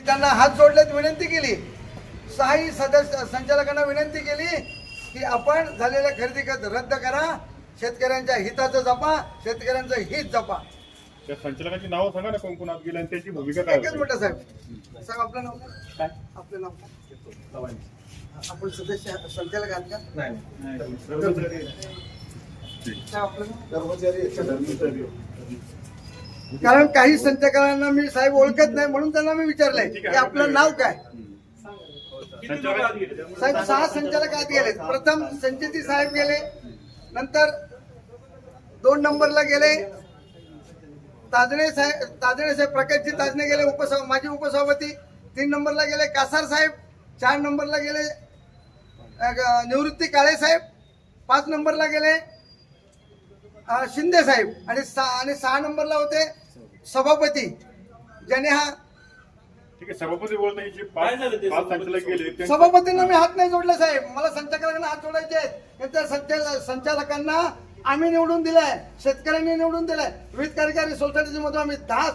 त्यांना हात जोडल्यात विनंती केली. सहाही सदस्य संचालकांना विनंती केली की आपण झालेल्या खरेदी खत रद्द करा शेतकऱ्यांच्या हिताचं जपा शेतकऱ्यांचं हित जपा. त्या संचालकांची नावं सांगा ना कोण कोण आत गेले आणि त्यांची भूमिका काय एकच होती? मिनिटं साहेब. साहेब आपलं नाव काय? काय? आपलं नाव काय? आपण सदस्य संचालक आहात का? साहेब, आपलं नाव? कारण काही संचालकांना मी साहेब ओळखत नाही म्हणून त्यांना मी विचारलंय. की आपलं नाव काय? साहेब सहा संचालक आत गेले. प्रथम संचेती साहेब गेले. नंतर दोन नंबरला गेले. ताजणे साहेब ताजणे साहेब प्रकाशजी ताजणे गेले उपसभा माजी उपसभापती. तीन नंबरला गेले कासार साहेब. चार नंबरला गेले निवृत्ती काळे साहेब. पाच नंबरला गेले शिंदे साहेब. आणि सहा आणि सहा नंबरला होते सभापती ज्याने हा ठीक आहे सभापती त्यांचे- सभापतींना मी हात नाही जोडले साहेब. मला संचालकांना हात जोडायचे आहेत. त्या संचाल संचालकांना आम्ही निवडून दिलाय शेतकऱ्यांनी निवडून दिलाय. विविध कार्यकारी सोसायटीच्या मधून आम्ही दहा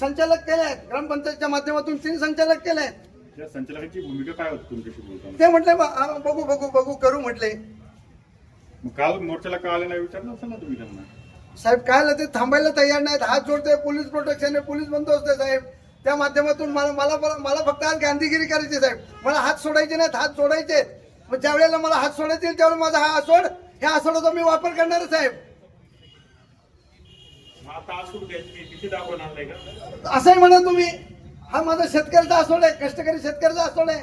संचालक केले आहेत. ग्रामपंचायतच्या माध्यमातून तीन संचालक केले आहेत. त्या संचालकांची भूमिका काय होती तुमच्याशी बोलताना? ते म्हटले "ब- हा, बघू बघू बघू करू म्हटले. काल मोर्चाला का आले नाही विचारलं असेल ना तुम्ही त्यांना? साहेब काय ते थांबायला तयार नाहीत. हात जोडते पोलीस प्रोटेक्शन आहे पोलीस बंदोबस्त आहे साहेब. त्या माध्यमातून मला मला मला फक्त आज गांधीगिरी करायची साहेब. मला हात सोडायचे नाहीत हात सोडायचे आहेत. मग ज्या वेळेला मला हात सोडायचे आहेत, त्यावेळेला माझा हा सोड. ह्या आसोडाचा मी वापर करणार आहे, साहेब. असंही म्हणा तुम्ही. हा माझा शेतकऱ्याचा आसोड आहे. कष्टकरी शेतकऱ्याचा आसोड आहे.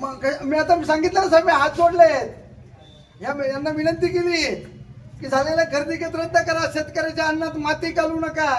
मग मी आता सांगितलं ना साहेब मी हात जोडले या यांना विनंती केली की झालेल्या खरेदी केंद्र रद्द करा. शेतकऱ्याच्या अन्नात माती घालू नका.